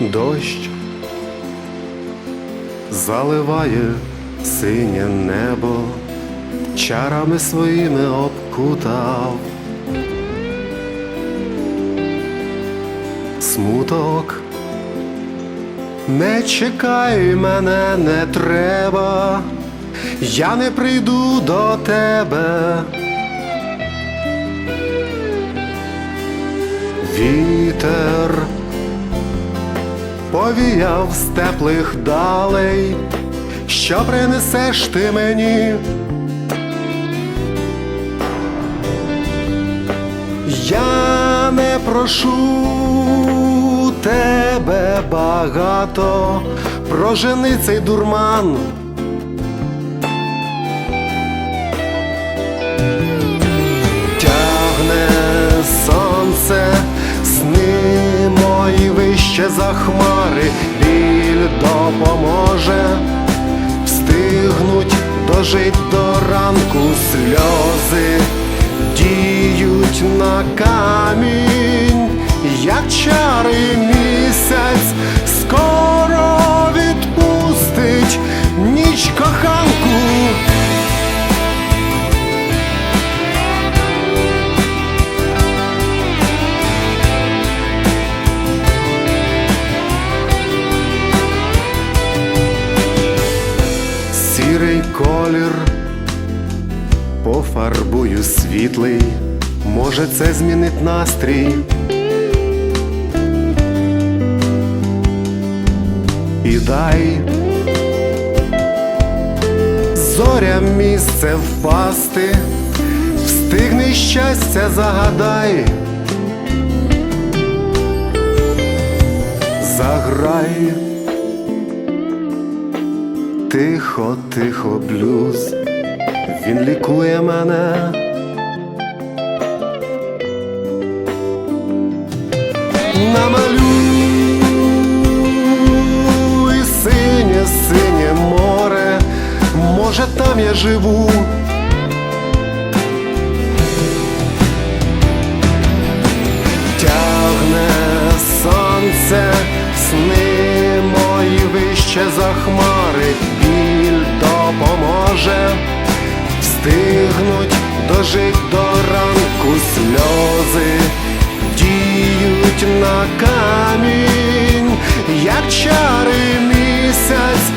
Дощ заливає синє небо, чарами своїми обкутав. Смуток, не чекай мене, не треба, я не прийду до тебе. Вітер повіяв з теплих далей, що принесеш ти мені. Я не прошу тебе багато, прожени цей дурман. Тягне сонце, сни мої вище за хмари, біль допоможе, встигнуть дожить до ранку. Сльози, діють на камінь, як чари місяць, скоро відпустить ніч коханку. Колір пофарбую світлий, може це змінить настрій. І дай зорям місце впасти, встигни щастя загадай. Заграй. Тихо, тихо, блюз, він лікує мене. Намалюй синє, синє море, може там я живу. Тягне сонце, сни мої захмарить, за хмари, біль допоможе, встигнуть дожить до ранку сльози, діють на камінь, як чари місяць,